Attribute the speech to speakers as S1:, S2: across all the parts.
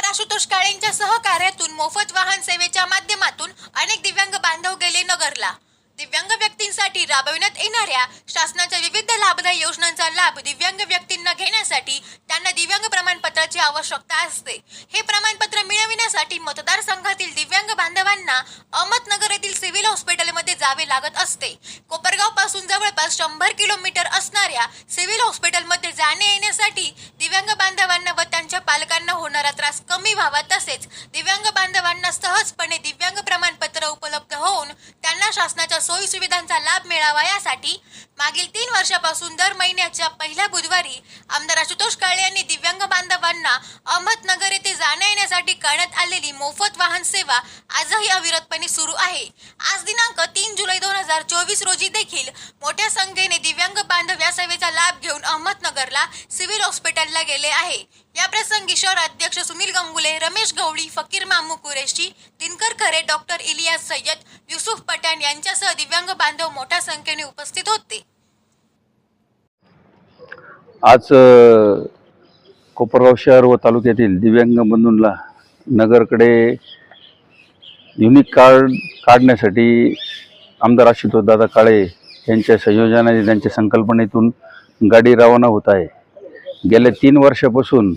S1: आमदार आशुतोष काळेंच्या सहकार्यातून मोफत वाहन सेवेच्या माध्यमातून अनेक दिव्यांग बांधव गेले नगरला. दिव्यांग व्यक्तींसाठी राबविण्यात येणाऱ्या शासनाच्या विविध लाभदायी योजनांचा लाभ दिव्यांग व्यक्तींना घेण्यासाठी त्यांना दिव्यांग प्रमाणपत्राची आवश्यकता असते. हे प्रमाणपत्र मिळविण्यासाठी मतदारसंघातील दिव्यांग बांधवांना अहमदनगर येथील सिव्हिल हॉस्पिटलमध्ये जावे लागत असते. कोपरगावपासून जवळपास शंभर किलोमीटर असणाऱ्या सिव्हिल हॉस्पिटलमध्ये जाणे येण्यासाठी दिव्यांग बांधवांना व त्यांच्या व्हावा तसेच दिव्यांग बांधवांना सहजपणे दिव्यांग प्रमाणपत्र उपलब्ध होऊन त्यांना शासनाच्या सोयी सुविधांचा लाभ मिळावा यासाठी मागील तीन वर्षापासून दर महिन्याच्या पहिल्या बुधवारी आमदार आशुतोष काळे यांनी दिव्यांग बांधवांना अहमदनगर येथे जाण्या येण्यासाठी करण्यात आलेली मोफत वाहन सेवा आजही अविरतपणे सुरू आहे. आज दिनांक तीन जुलै दोन हजार चोवीस रोजी देखील मोठ्या संख्येने दिव्यांग बांधव या सेवेचा लाभ घेऊन अहमदनगरला सिव्हिल हॉस्पिटलला गेले आहे. या प्रसंगी शहर अध्यक्ष सुनील गंगुले रमेश गवळी फकीर मामू कुरेशी दिनकर खरे डॉक्टर इलियास सय्यद युसुफ पठाण यांच्यासह दिव्यांग बांधव मोठ्या संख्येने उपस्थित होते.
S2: आज कोपरगाव शहर व तालुक्यातील दिव्यांग बंधूंना नगरकडे युनिक कार्ड काढण्यासाठी आमदार आशुतोष दादा काळे यांच्या संयोजनाने त्यांच्या संकल्पनेतून गाडी रवाना होत आहे. गेल्या तीन वर्षापासून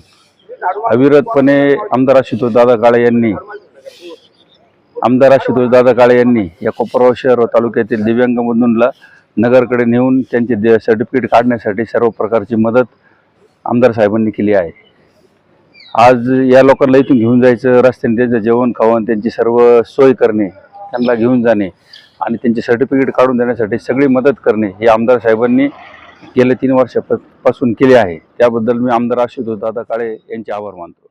S2: अविरतपणे आमदार आशुतोष दादा काळे यांनी आमदार आशुतोष दादा काळे यांनी या कोपरगाव शहर व तालुक्यातील दिव्यांग बंधूंना नगरकडे नेऊन त्यांचे दे सर्टिफिकेट काढण्यासाठी सर्व प्रकारची मदत आमदार साहेबांनी केली आहे. आज या लोकांना इथून घेऊन जायचं रस्त्याने त्यांचं जेवण खावण त्यांची सर्व सोय करणे त्यांना घेऊन जाणे आणि त्यांचे सर्टिफिकेट काढून देण्यासाठी सगळी मदत करणे हे आमदार साहेबांनी गेल्या तीन वर्षापासून केले आहे. त्याबद्दल मी आमदार आशुतोष दादा काळे यांचे आभार मानतो.